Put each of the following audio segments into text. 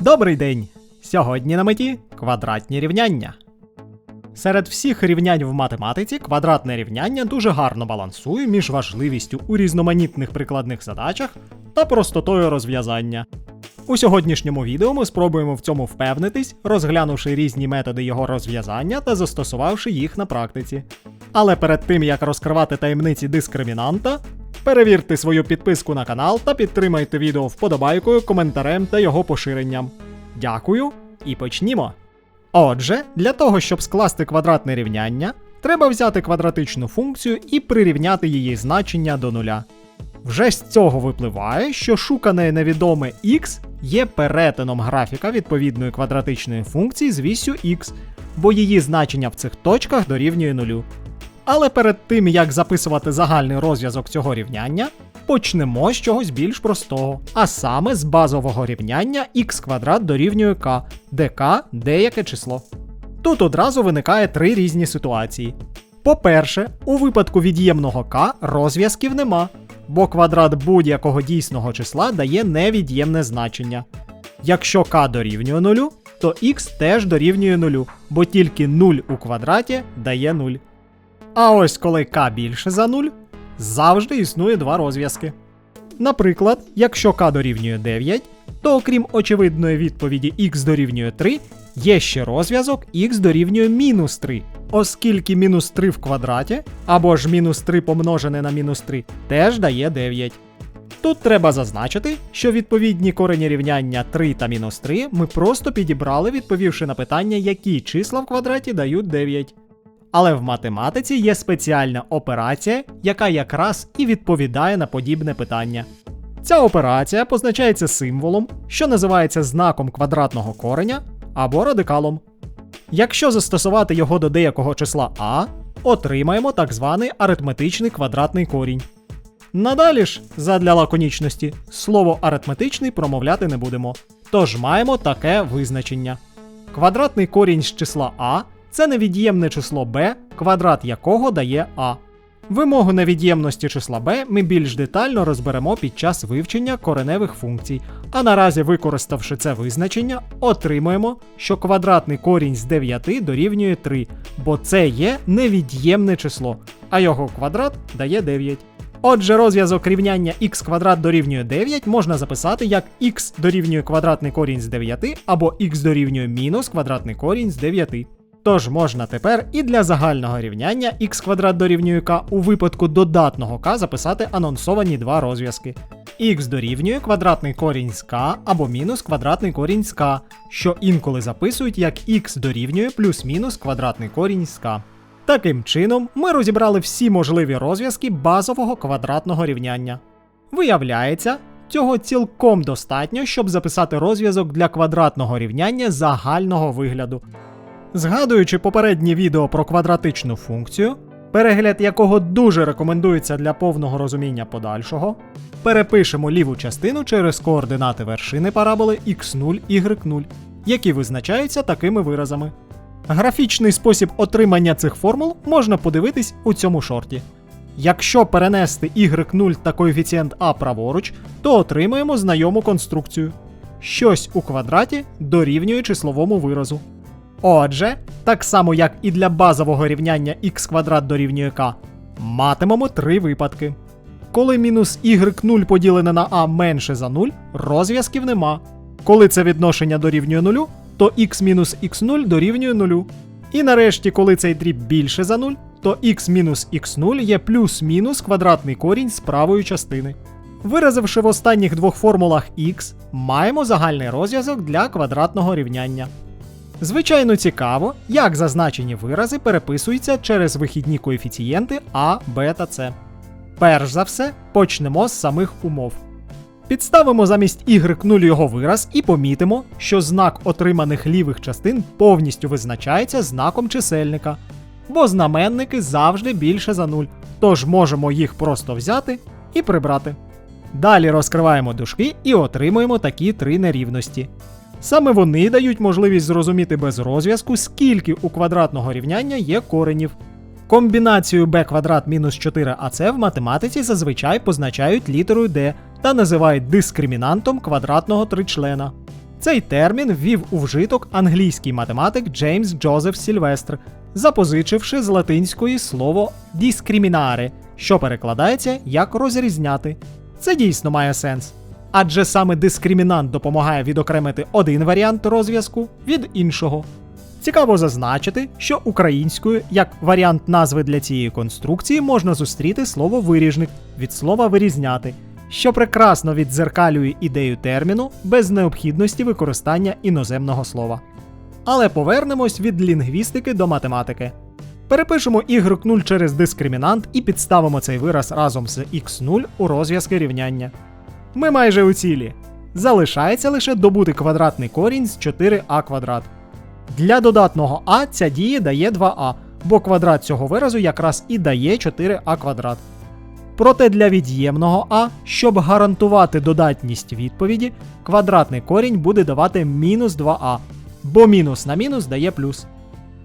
Добрий день! Сьогодні на меті квадратні рівняння. Серед всіх рівнянь в математиці квадратне рівняння дуже гарно балансує між важливістю у різноманітних прикладних задачах та простотою розв'язання. У сьогоднішньому відео ми спробуємо в цьому впевнитись, розглянувши різні методи його розв'язання та застосувавши їх на практиці. Але перед тим як розкривати таємниці дискримінанта, перевірте свою підписку на канал та підтримайте відео вподобайкою, коментарем та його поширенням. Дякую і почнімо. Отже, для того, щоб скласти квадратне рівняння, треба взяти квадратичну функцію і прирівняти її значення до нуля. Вже з цього випливає, що шукане невідоме x є перетином графіка відповідної квадратичної функції з вісю x, бо її значення в цих точках дорівнює нулю. Але перед тим як записувати загальний розв'язок цього рівняння, почнемо з чогось більш простого, а саме з базового рівняння x квадрат дорівнює k, де k – деяке число. Тут одразу виникає три різні ситуації. По-перше, у випадку від'ємного k розв'язків нема, бо квадрат будь-якого дійсного числа дає невід'ємне значення. Якщо k дорівнює нулю, то x теж дорівнює нулю, бо тільки 0 у квадраті дає 0. А ось коли k більше за 0, завжди існує два розв'язки. Наприклад, якщо k дорівнює 9, то окрім очевидної відповіді x дорівнює 3, є ще розв'язок x дорівнює мінус 3, оскільки мінус 3 в квадраті або ж мінус 3 помножене на мінус 3 теж дає 9. Тут треба зазначити, що відповідні корені рівняння 3 та мінус 3 ми просто підібрали, відповівши на питання, які числа в квадраті дають 9. Але в математиці є спеціальна операція, яка якраз і відповідає на подібне питання. Ця операція позначається символом, що називається знаком квадратного кореня або радикалом. Якщо застосувати його до деякого числа а, отримаємо так званий аритметичний квадратний корінь. Надалі ж, задля лаконічності, слово аритметичний промовляти не будемо. Тож маємо таке визначення. Квадратний корінь з числа а це невід'ємне число b, квадрат якого дає а. Вимогу невід'ємності числа b ми більш детально розберемо під час вивчення кореневих функцій. А наразі, використавши це визначення, отримуємо, що квадратний корінь з 9 дорівнює 3, бо це є невід'ємне число, а його квадрат дає 9. Отже, розв'язок рівняння x квадрат дорівнює 9 можна записати як x дорівнює квадратний корінь з 9 або x дорівнює мінус квадратний корінь з 9. Тож можна тепер і для загального рівняння x квадрат дорівнює k у випадку додатного k записати анонсовані два розв'язки. x дорівнює квадратний корінь з k або мінус квадратний корінь з k, що інколи записують як x дорівнює плюс-мінус квадратний корінь з k. Таким чином, ми розібрали всі можливі розв'язки базового квадратного рівняння. Виявляється, цього цілком достатньо, щоб записати розв'язок для квадратного рівняння загального вигляду. Згадуючи попереднє відео про квадратичну функцію, перегляд якого дуже рекомендується для повного розуміння подальшого, перепишемо ліву частину через координати вершини параболи x0, y0, які визначаються такими виразами. Графічний спосіб отримання цих формул можна подивитись у цьому шорті. Якщо перенести y0 та коефіцієнт а праворуч, то отримаємо знайому конструкцію. Щось у квадраті дорівнює числовому виразу. Отже, так само як і для базового рівняння x квадрат дорівнює k, матимемо три випадки. Коли мінус y0 поділене на a менше за 0, розв'язків нема. Коли це відношення дорівнює 0, то x мінус x0 дорівнює 0. І нарешті, коли цей дріб більше за 0, то x мінус x0 є плюс-мінус квадратний корінь з правої частини. Виразивши в останніх двох формулах x, маємо загальний розв'язок для квадратного рівняння. Звичайно, цікаво, як зазначені вирази переписуються через вихідні коефіцієнти А, Б та С. Перш за все, почнемо з самих умов. Підставимо замість y0 його вираз і помітимо, що знак отриманих лівих частин повністю визначається знаком чисельника, бо знаменники завжди більше за 0, тож можемо їх просто взяти і прибрати. Далі розкриваємо дужки і отримуємо такі три нерівності. Саме вони дають можливість зрозуміти без розв'язку, скільки у квадратного рівняння є коренів. Комбінацію b квадрат мінус 4ac в математиці зазвичай позначають літерою d та називають дискримінантом квадратного тричлена. Цей термін ввів у вжиток англійський математик Джеймс Джозеф Сільвестр, запозичивши з латинської слово діскримінаре, що перекладається як розрізняти. Це дійсно має сенс. Адже саме дискримінант допомагає відокремити один варіант розв'язку від іншого. Цікаво зазначити, що українською як варіант назви для цієї конструкції можна зустріти слово виріжник від слова вирізняти, що прекрасно віддзеркалює ідею терміну без необхідності використання іноземного слова. Але повернемось від лінгвістики до математики. Перепишемо y0 через дискримінант і підставимо цей вираз разом з x0 у розв'язки рівняння. Ми майже у цілі. Залишається лише добути квадратний корінь з 4а квадрат. Для додатного а ця дія дає 2а, бо квадрат цього виразу якраз і дає 4а квадрат. Проте для від'ємного а, щоб гарантувати додатність відповіді, квадратний корінь буде давати мінус 2а, бо мінус на мінус дає плюс.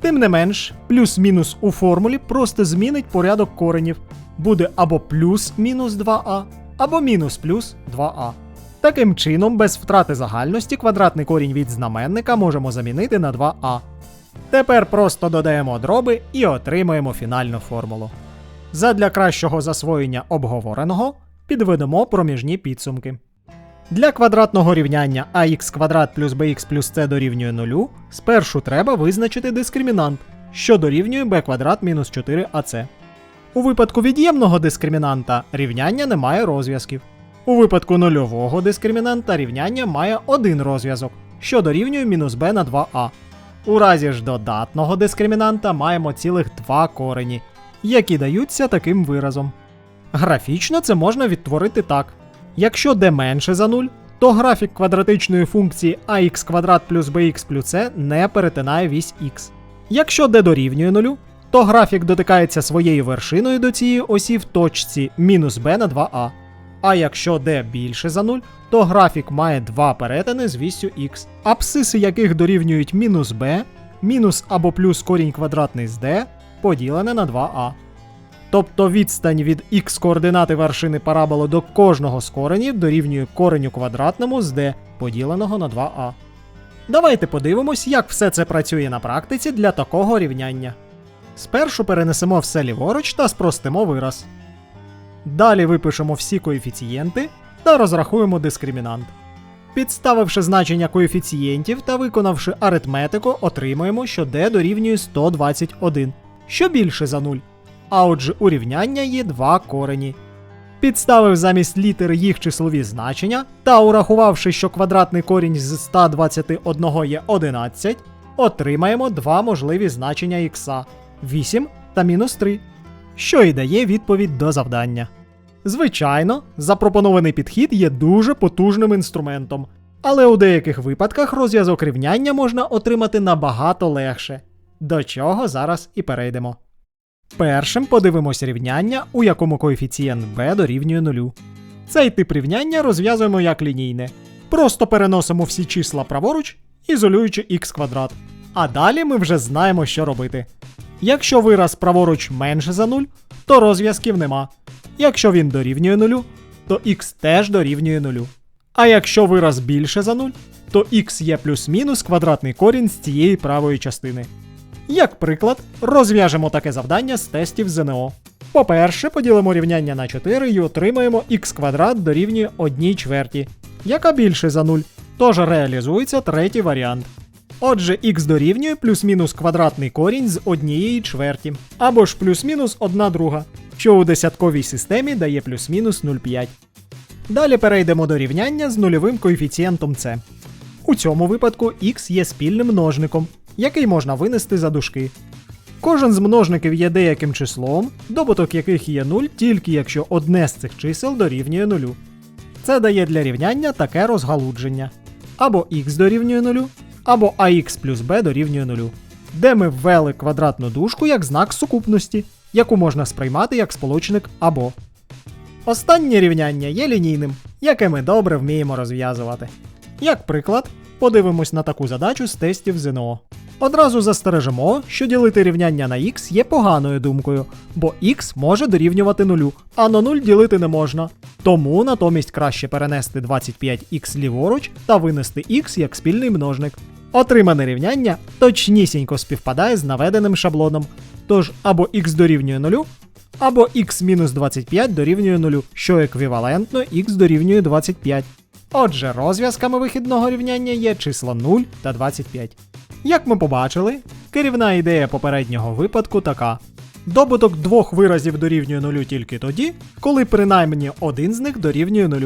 Тим не менш, плюс-мінус у формулі просто змінить порядок коренів. Буде або плюс мінус 2а, або мінус плюс 2а. Таким чином, без втрати загальності квадратний корінь від знаменника можемо замінити на 2а. Тепер просто додаємо дроби і отримаємо фінальну формулу. Задля кращого засвоєння обговореного підведемо проміжні підсумки. Для квадратного рівняння ax квадрат плюс bx плюс c дорівнює 0 спершу треба визначити дискримінант, що дорівнює b квадрат мінус 4ac. У випадку від'ємного дискримінанта рівняння не має розв'язків. У випадку нульового дискримінанта рівняння має один розв'язок, що дорівнює мінус b на 2a. У разі ж додатного дискримінанта маємо цілих два корені, які даються таким виразом. Графічно це можна відтворити так. Якщо d менше за 0, то графік квадратичної функції ax квадрат плюс bx плюс c не перетинає вісь x. Якщо d дорівнює 0, то графік дотикається своєю вершиною до цієї осі в точці мінус b на 2a. А якщо d більше за 0, то графік має два перетини з вісю x, абсиси яких дорівнюють мінус b, мінус або плюс корінь квадратний з d, поділене на 2a. Тобто відстань від x координати вершини параболи до кожного з коренів дорівнює кореню квадратному з d, поділеного на 2a. Давайте подивимось, як все це працює на практиці для такого рівняння. Спершу перенесемо все ліворуч та спростимо вираз. Далі випишемо всі коефіцієнти та розрахуємо дискримінант. Підставивши значення коефіцієнтів та виконавши аритметику, отримуємо, що d дорівнює 121, що більше за 0. А отже, у рівняння є два корені. Підставив замість літер їх числові значення та урахувавши, що квадратний корінь з 121 є 11, отримаємо два можливі значення х 8 та мінус 3, що і дає відповідь до завдання. Звичайно, запропонований підхід є дуже потужним інструментом, але у деяких випадках розв'язок рівняння можна отримати набагато легше, до чого зараз і перейдемо. Першим подивимося рівняння, у якому коефіцієнт b дорівнює нулю. Цей тип рівняння розв'язуємо як лінійне. Просто переносимо всі числа праворуч, ізолюючи х квадрат. А далі ми вже знаємо, що робити. Якщо вираз праворуч менше за 0, то розв'язків нема. Якщо він дорівнює нулю, то х теж дорівнює нулю. А якщо вираз більше за 0, то х є плюс-мінус квадратний корінь з цієї правої частини. Як приклад, розв'яжемо таке завдання з тестів ЗНО. По-перше, поділимо рівняння на 4 і отримаємо х квадрат дорівнює 1 чверті, яка більше за 0, тож реалізується третій варіант. Отже, х дорівнює плюс-мінус квадратний корінь з однієї чверті, або ж плюс-мінус 1 друга, що у десятковій системі дає плюс-мінус 0,5. Далі перейдемо до рівняння з нульовим коефіцієнтом c. У цьому випадку х є спільним множником, який можна винести за дужки. Кожен з множників є деяким числом, добуток яких є 0 тільки якщо одне з цих чисел дорівнює нулю. Це дає для рівняння таке розгалудження. Або х дорівнює 0, або ax плюс b дорівнює 0, де ми ввели квадратну дужку як знак сукупності, яку можна сприймати як сполучник або. Останнє рівняння є лінійним, яке ми добре вміємо розв'язувати. Як приклад, подивимось на таку задачу з тестів ЗНО. Одразу застережемо, що ділити рівняння на х є поганою думкою, бо х може дорівнювати нулю, а на 0 ділити не можна. Тому натомість краще перенести 25х ліворуч та винести х як спільний множник. Отримане рівняння точнісінько співпадає з наведеним шаблоном. Тож або х дорівнює 0, або х-25 дорівнює 0, що еквівалентно х дорівнює 25. Отже, розв'язками вихідного рівняння є числа 0 та 25. Як ми побачили, керівна ідея попереднього випадку така: добуток двох виразів дорівнює 0 тільки тоді, коли принаймні один з них дорівнює 0.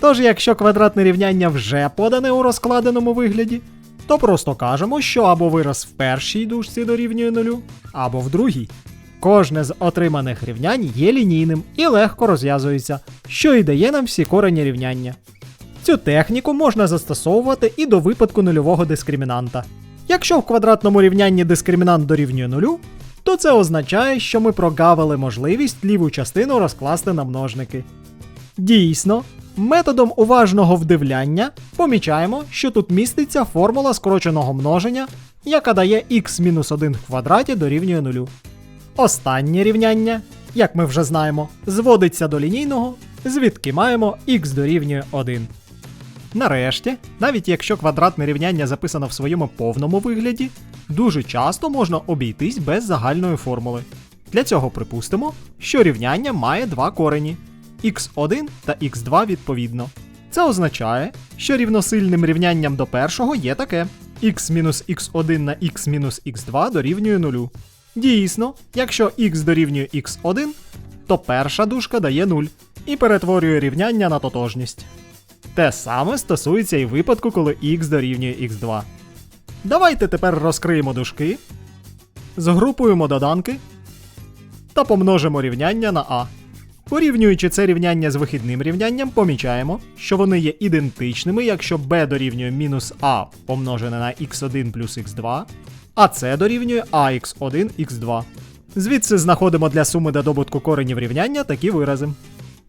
Тож, якщо квадратне рівняння вже подане у розкладеному вигляді, то просто кажемо, що або вираз в першій дужці дорівнює 0, або в другій. Кожне з отриманих рівнянь є лінійним і легко розв'язується, що і дає нам всі корені рівняння. Цю техніку можна застосовувати і до випадку нульового дискримінанта. Якщо в квадратному рівнянні дискримінант дорівнює нулю, то це означає, що ми прогавили можливість ліву частину розкласти на множники. Дійсно, методом уважного вдивляння помічаємо, що тут міститься формула скороченого множення, яка дає x-1 в квадраті дорівнює нулю. Останнє рівняння, як ми вже знаємо, зводиться до лінійного, звідки маємо x дорівнює 1. Нарешті, навіть якщо квадратне рівняння записано в своєму повному вигляді, дуже часто можна обійтись без загальної формули. Для цього припустимо, що рівняння має два корені x1 та x2 відповідно. Це означає, що рівносильним рівнянням до першого є таке: x-x1 на x-x2 дорівнює 0. Дійсно, якщо x дорівнює x1, то перша дужка дає 0 і перетворює рівняння на тотожність. Те саме стосується і випадку, коли x дорівнює x2. Давайте тепер розкриємо дужки, згрупуємо доданки та помножимо рівняння на a. Порівнюючи це рівняння з вихідним рівнянням, помічаємо, що вони є ідентичними, якщо b дорівнює мінус a помножене на x1 плюс x2, а c дорівнює ax1 x2. Звідси знаходимо для суми до добутку коренів рівняння такі вирази.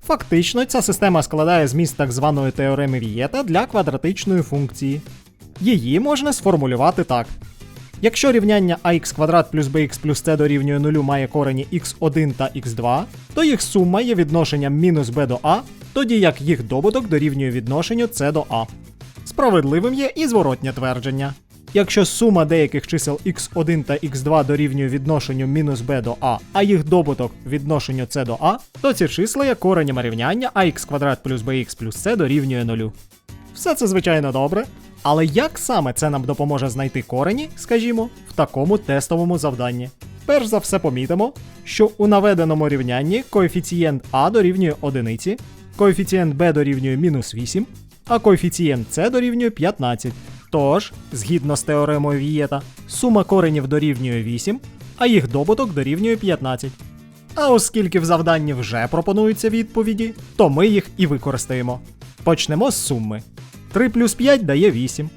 Фактично, ця система складає зміст так званої теореми Вієта для квадратичної функції. Її можна сформулювати так. Якщо рівняння ax квадрат плюс bx плюс c дорівнює 0 має корені x1 та x2, то їх сума є відношенням мінус b до a, тоді як їх добуток дорівнює відношенню c до a. Справедливим є і зворотнє твердження. Якщо сума деяких чисел x1 та x2 дорівнює відношенню мінус b до a, а їх добуток відношенню c до a, то ці числа є коренями рівняння ax квадрат плюс bx плюс c дорівнює 0. Все це звичайно добре, але як саме це нам допоможе знайти корені, скажімо, в такому тестовому завданні? Перш за все помітимо, що у наведеному рівнянні коефіцієнт а дорівнює 1, коефіцієнт b дорівнює мінус 8, а коефіцієнт c дорівнює 15. Тож, згідно з теоремою Вієта, сума коренів дорівнює 8, а їх добуток дорівнює 15. А оскільки в завданні вже пропонуються відповіді, то ми їх і використаємо. Почнемо з суми. 3 плюс 5 дає 8.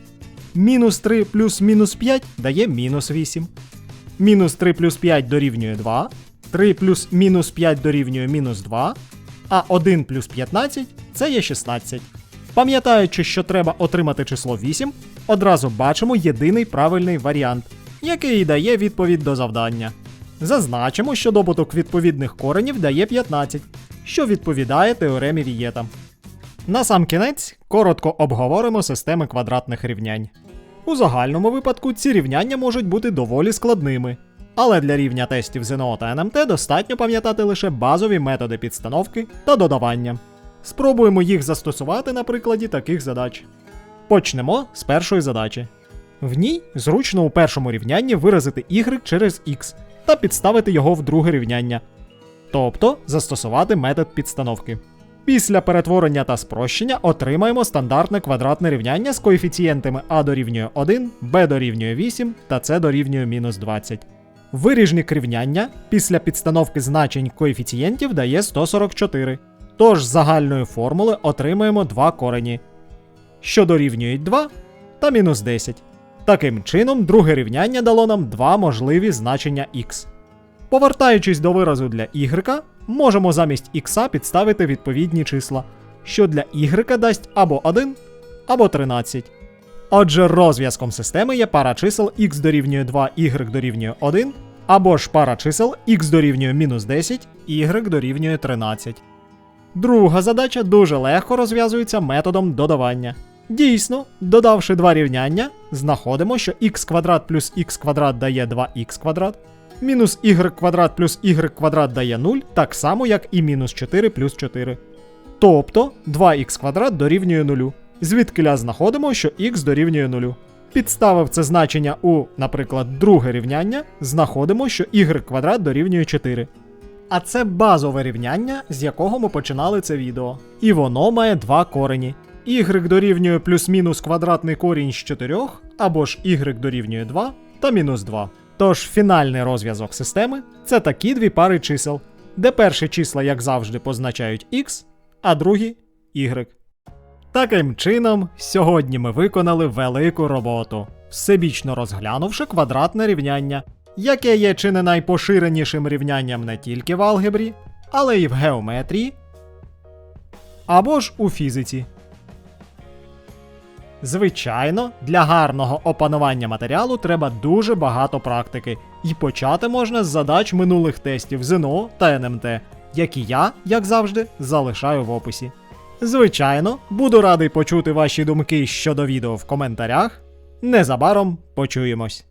Мінус 3 плюс мінус 5 дає мінус 8. Мінус 3 плюс 5 дорівнює 2. 3 плюс мінус 5 дорівнює мінус 2. А 1 плюс 15 це є 16. Пам'ятаючи, що треба отримати число 8, одразу бачимо єдиний правильний варіант, який дає відповідь до завдання. Зазначимо, що добуток відповідних коренів дає 15, що відповідає теоремі Вієта. На сам кінець коротко обговоримо системи квадратних рівнянь. У загальному випадку ці рівняння можуть бути доволі складними, але для рівня тестів ЗНО та НМТ достатньо пам'ятати лише базові методи підстановки та додавання. Спробуємо їх застосувати на прикладі таких задач. Почнемо з першої задачі. В ній зручно у першому рівнянні виразити y через x та підставити його в друге рівняння, тобто застосувати метод підстановки. Після перетворення та спрощення отримаємо стандартне квадратне рівняння з коефіцієнтами а дорівнює 1, b дорівнює 8 та c дорівнює мінус 20. Виріжник рівняння після підстановки значень коефіцієнтів дає 144. Тож з загальної формули отримаємо два корені, що дорівнюють 2 та мінус 10. Таким чином, друге рівняння дало нам два можливі значення x. Повертаючись до виразу для y, можемо замість x підставити відповідні числа, що для y дасть або 1, або 13. Отже, розв'язком системи є пара чисел x дорівнює 2, y дорівнює 1, або ж пара чисел x дорівнює мінус 10, y дорівнює 13. Друга задача дуже легко розв'язується методом додавання. Дійсно, додавши два рівняння, знаходимо, що х квадрат плюс х квадрат дає 2х квадрат, мінус y квадрат плюс y квадрат дає 0, так само, як і мінус 4 плюс 4. Тобто 2х квадрат дорівнює 0. Звідкиля знаходимо, що х дорівнює 0. Підставив це значення у, наприклад, друге рівняння, знаходимо, що y квадрат дорівнює 4. А це базове рівняння, з якого ми починали це відео. І воно має два корені. y дорівнює плюс-мінус квадратний корінь з 4, або ж y дорівнює 2 та мінус 2. Тож фінальний розв'язок системи це такі дві пари чисел, де перші числа, як завжди, позначають x, а другі y. Таким чином, сьогодні ми виконали велику роботу, всебічно розглянувши квадратне рівняння, яке є чи не найпоширенішим рівнянням не тільки в алгебрі, але й в геометрії або ж у фізиці. Звичайно, для гарного опанування матеріалу треба дуже багато практики, і почати можна з задач минулих тестів ЗНО та НМТ, які я, як завжди, залишаю в описі. Звичайно, буду радий почути ваші думки щодо відео в коментарях. Незабаром почуємось.